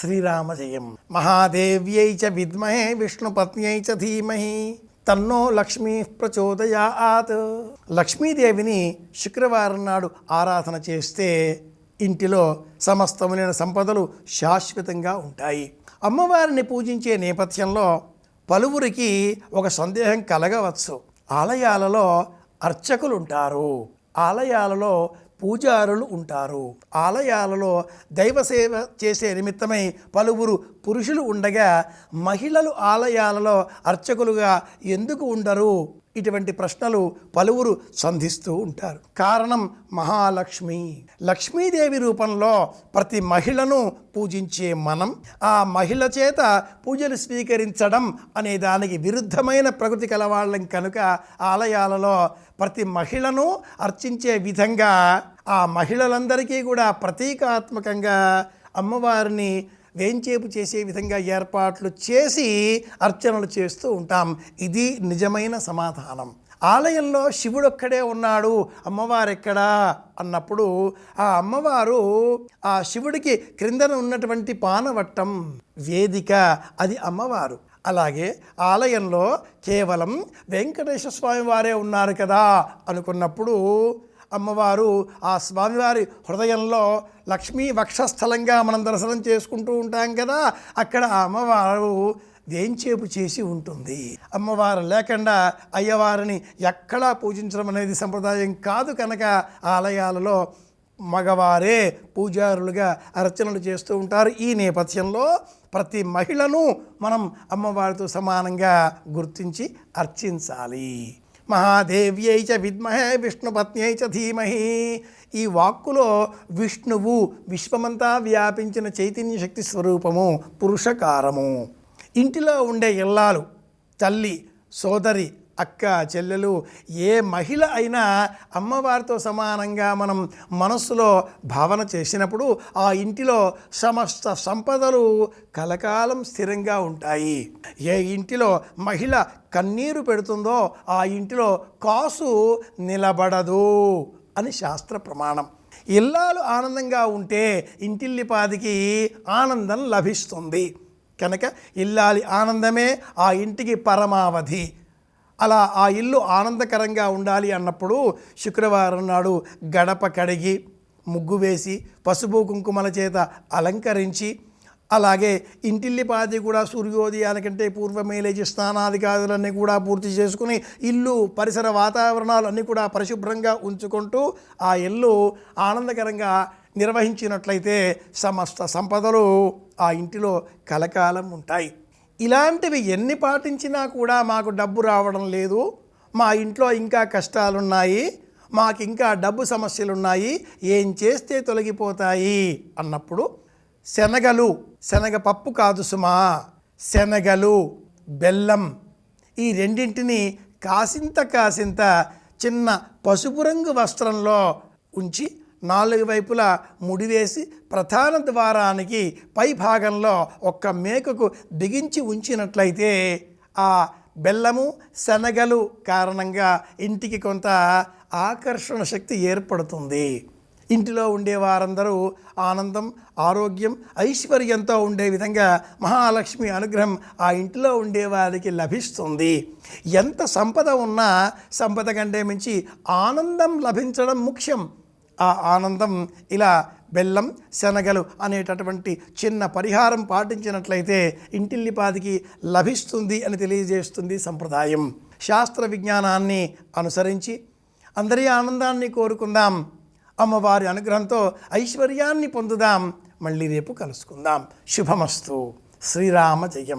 శ్రీరామజయం మహాదేవ్యై చ విద్మహే విష్ణుపత్న్యై చ ధీమహి తన్నో లక్ష్మీ ప్రచోదయాత్ లక్ష్మీదేవిని శుక్రవారం నాడు ఆరాధన చేస్తే ఇంటిలో సమస్తములైన సంపదలు శాశ్వతంగా ఉంటాయి. అమ్మవారిని పూజించే నేపథ్యంలో పలువురికి ఒక సందేహం కలగవచ్చు. ఆలయాలలో అర్చకులు ఉంటారు ఆలయాలలో పూజారులు ఉంటారు. ఆలయాలలో దైవసేవ చేసే నిమిత్తమై పలువురు పురుషులు ఉండగా మహిళలు ఆలయాలలో అర్చకులుగా ఎందుకు ఉండరు? ఇటువంటి ప్రశ్నలు పలువురు సంధిస్తూ ఉంటారు. కారణం మహాలక్ష్మి. లక్ష్మీదేవి రూపంలో ప్రతి మహిళను పూజించే మనం ఆ మహిళ చేత పూజలు స్వీకరించడం అనే దానికి విరుద్ధమైన ప్రకృతి కలవాళ్ళం కనుక ఆలయాలలో ప్రతి మహిళను అర్చించే విధంగా ఆ మహిళలందరికీ కూడా ప్రతీకాత్మకంగా అమ్మవారిని వేంచేపు చేసే విధంగా ఏర్పాట్లు చేసి అర్చనలు చేస్తూ ఉంటాం. ఇది నిజమైన సమాధానం. ఆలయంలో శివుడొక్కడే ఉన్నాడు. అమ్మవారు ఎక్కడా అన్నప్పుడు ఆ అమ్మవారు ఆ శివుడికి క్రిందన ఉన్నటువంటి పానవట్టం వేదిక అది అమ్మవారు. అలాగే ఆలయంలో కేవలం వెంకటేశ్వర స్వామి వారే ఉన్నారు కదా అనుకున్నప్పుడు అమ్మవారు ఆ స్వామివారి హృదయంలో లక్ష్మీ వక్షస్థలంగా మనం దర్శనం చేసుకుంటూ ఉంటాం కదా అక్కడ ఆ అమ్మవారు వేంచేపు చేసి ఉంటుంది. అమ్మవారు లేకుండా అయ్యవారిని ఎక్కడా పూజించడం అనేది సంప్రదాయం కాదు కనుక ఆలయాలలో మగవారే పూజారులుగా అర్చనలు చేస్తూ ఉంటారు. ఈ నేపథ్యంలో ప్రతి మహిళను మనం అమ్మవారితో సమానంగా గుర్తించి అర్చించాలి. మహాదేవ్యై చ విద్మహే విష్ణుపత్న్యై చ ధీమహి. ఈ వాక్కులో విష్ణువు విశ్వమంతా వ్యాపించిన చైతన్య శక్తి స్వరూపము పురుషకారము. ఇంటిలో ఉండే ఇల్లాలు తల్లి సోదరి అక్క చెల్లెలు ఏ మహిళ అయినా అమ్మవారితో సమానంగా మనం మనస్సులో భావన చేసినప్పుడు ఆ ఇంటిలో సమస్త సంపదలు కలకాలం స్థిరంగా ఉంటాయి. ఏ ఇంటిలో మహిళ కన్నీరు పెడుతుందో ఆ ఇంటిలో కాసు నిలబడదు అని శాస్త్ర ప్రమాణం. ఇల్లాలు ఆనందంగా ఉంటే ఇంటిల్లిపాదికి ఆనందం లభిస్తుంది. కనుక ఇల్లాలి ఆనందమే ఆ ఇంటికి పరమావధి. అలా ఆ ఇల్లు ఆనందకరంగా ఉండాలి అన్నప్పుడు శుక్రవారం నాడు గడప కడిగి ముగ్గు వేసి పసుపు కుంకుమల చేత అలంకరించి అలాగే ఇంటిల్లిపాది కూడా సూర్యోదయాలకంటే పూర్వమే లేచి స్నానాధికారులన్నీ కూడా పూర్తి చేసుకుని ఇల్లు పరిసర వాతావరణాలు అన్నీ కూడా పరిశుభ్రంగా ఉంచుకుంటూ ఆ ఇల్లు ఆనందకరంగా నిర్వహించినట్లయితే సమస్త సంపదలు ఆ ఇంటిలో కలకాలం ఉంటాయి. ఇలాంటివి ఎన్ని పాటించినా కూడా మాకు డబ్బు రావడం లేదు. మా ఇంట్లో ఇంకా కష్టాలున్నాయి. మాకు ఇంకా డబ్బు సమస్యలు ఉన్నాయి ఏం చేస్తే తొలగిపోతాయి? అన్నప్పుడు శనగలు శనగ పప్పు కాదు సుమా శనగలు బెల్లం ఈ రెండింటిని కాసింత కాసింత చిన్న పసుపు రంగు వస్త్రంలో ఉంచి నాలుగు వైపులా ముడివేసి ప్రధాన ద్వారానికి పై భాగంలో ఒక్క మేకకు బిగించి ఉంచినట్లయితే ఆ బెల్లము శనగలు కారణంగా ఇంటికి కొంత ఆకర్షణ శక్తి ఏర్పడుతుంది. ఇంటిలో ఉండే వారందరూ ఆనందం ఆరోగ్యం ఐశ్వర్యంతో ఉండే విధంగా మహాలక్ష్మి అనుగ్రహం ఆ ఇంటిలో ఉండే వారికి లభిస్తుంది. ఎంత సంపద ఉన్నా సంపద కంటే మించి ఆనందం లభించడం ముఖ్యం. ఆ ఆనందం ఇలా బెల్లం శనగలు అనేటటువంటి చిన్న పరిహారం పాటించినట్లయితే ఇంటిల్లిపాదికి లభిస్తుంది అని తెలియజేస్తుంది సంప్రదాయం. శాస్త్ర విజ్ఞానాన్ని అనుసరించి అందరి ఆనందాన్ని కోరుకుందాం. అమ్మవారి అనుగ్రహంతో ఐశ్వర్యాన్ని పొందుదాం. మళ్ళీ రేపు కలుసుకుందాం. శుభమస్తు. శ్రీరామ జయం.